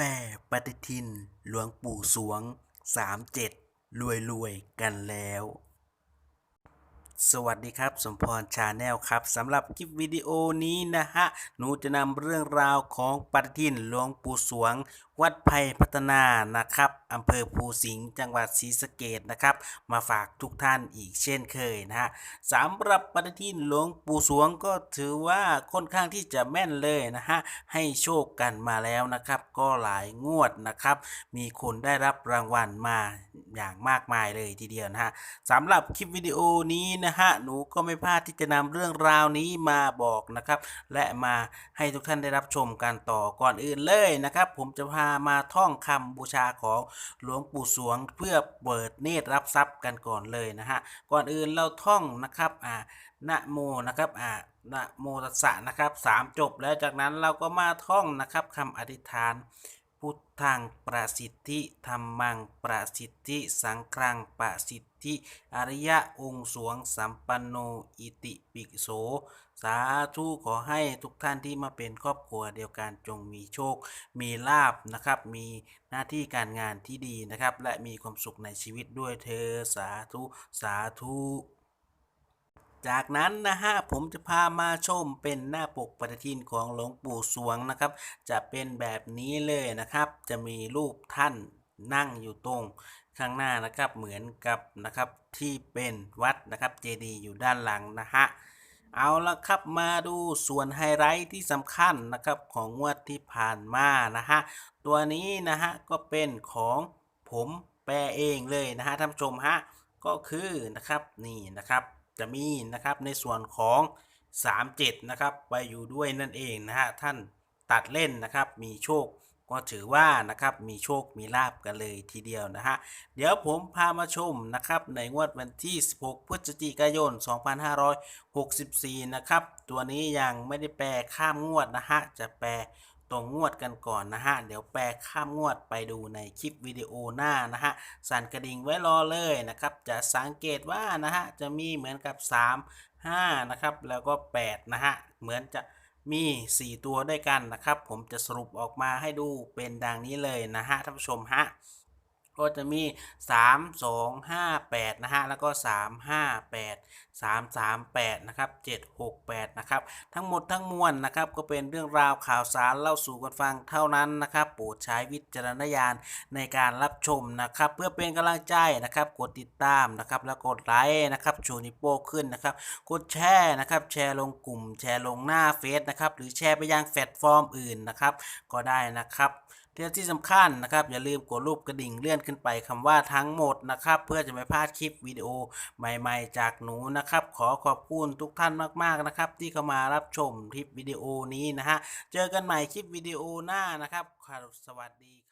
แปะปฏิทิน หลวงปู่สวงสามเจ็ดรวยรวยๆกันแล้ว สวัสดีครับ สมพรชาแนลครับสำหรับคลิปวิดีโอนี้นะฮะ หนูจะนำเรื่องราวของปฏิทินหลวงปู่สวง วัดไผ่พัฒนานะครับอำเภอภูสิงห์จังหวัดศรีสะเกดนะครับ มาฝากทุกท่านอีกเช่นเคยนะฮะสำหรับปฏิทินหลวงปู่สวงก็ถือว่าค่อนข้างที่จะแม่นเลยนะฮะให้โชคกันมาแล้วนะครับ ก็หลายงวดนะครับ มีคนได้รับรางวัลมาอย่างมากมายเลยทีเดียวนะฮะสำหรับคลิปวิดีโอนี้นะฮะหนูก็ไม่พลาดที่จะนำเรื่องราวนี้มาบอกนะครับ และมาให้ทุกท่านได้รับชมกันต่อก่อนอื่นเลยนะครับ ผมจะพามาท่องคำบูชาของหลวงปู่สวง เพื่อเปิดเนตรรับทรัพย์กันก่อนเลยนะฮะก่อนอื่นเราท่องนะครับอ่านะโมนะครับอ่านะโมตัสสะนะครับสามจบแล้วจากนั้นเราก็มาท่องนะครับคำอธิษฐาน พุทธังประสิทธิธรรมังประสิทธิสังครังประสิทธิ อริยะองค์สวงสัมปันโนอิติปิโส สาธุขอให้ทุกท่านที่มาเป็นครอบครัวเดียวกันจงมีโชค มีลาบนะครับ มีหน้าที่การงานที่ดีนะครับ และมีความสุขในชีวิตด้วยเธอสาธุ สาธุจากนั้นนะฮะผมจะพามาชมเป็นหน้าปกปฏิทินของหลวงปู่สวงนะครับ จะเป็นแบบนี้เลยนะครับ จะมีรูปท่าน นั่งอยู่ตรงข้างหน้านะครับเหมือนกับนะครับที่เป็นวัดนะครับเจดีย์อยู่ด้านหลังนะฮะเอาละครับมาดูส่วนไฮไลท์ที่สำคัญนะครับของงวดที่ผ่านมานะฮะตัวนี้นะฮะก็เป็นของผมแปลเองเลยนะฮะท่านผู้ชมฮะก็คือนะครับนี่นะครับจะมีนะครับในส่วนของ 37 นะครับไปอยู่ด้วยนั่นเองนะฮะท่านตัดเล่นนะครับมีโชค ก็ถือว่านะครับมีโชคมีลาบกันเลยทีเดียวนะฮะเดี๋ยวผมพามาชมนะครับในงวดวันที่ 16 พฤศจิกายน 2564 นะครับตัวนี้ยังไม่ได้แปลข้ามงวดนะฮะจะแปลตรงงวดกันก่อนนะฮะ เดี๋ยวแปลข้ามงวดไปดูในคลิปวิดีโอหน้านะฮะ สั่นกระดิ่งไว้รอเลยนะครับ จะสังเกตว่านะฮะ จะมีเหมือนกับ 3 5 นะครับ แล้วก็ 8 นะฮะ เหมือนจะ มี 4 ตัวด้วยกันนะครับ ผมจะสรุปออกมาให้ดูเป็นดังนี้เลยนะฮะท่านผู้ชมฮะ ก็จะมี 3 2 5 8 นะฮะ แล้วก็ 3 5 8 3 3 8 นะครับ 7 6 8 นะครับ ทั้งหมดทั้งมวลนะครับ ก็เป็นเรื่องราวข่าวสารเล่าสู่กันฟังเท่านั้นนะครับ โปรดใช้วิจารณญาณในการรับชมนะครับ เพื่อเป็นกำลังใจนะครับ กดติดตามนะครับ แล้วกดไลค์นะครับ ชูนิโป้ขึ้นนะครับ กดแชร์นะครับ แชร์ลงกลุ่ม แชร์ลงหน้าเฟซนะครับ หรือแชร์ไปยังแพลตฟอร์มอื่นนะครับ ก็ได้นะครับ ที่ที่สำคัญนะครับ อย่าลืมกดรูปกระดิ่งเลื่อนขึ้นไปคำว่าทั้งหมดนะครับ เพื่อจะไม่พลาดคลิปวิดีโอใหม่ๆ จากหนูนะครับ ขอขอบคุณทุกท่านมากๆนะครับ ที่เข้ามารับชมคลิปวิดีโอนี้นะฮะเจอกันใหม่คลิปวิดีโอหน้านะครับครับสวัสดี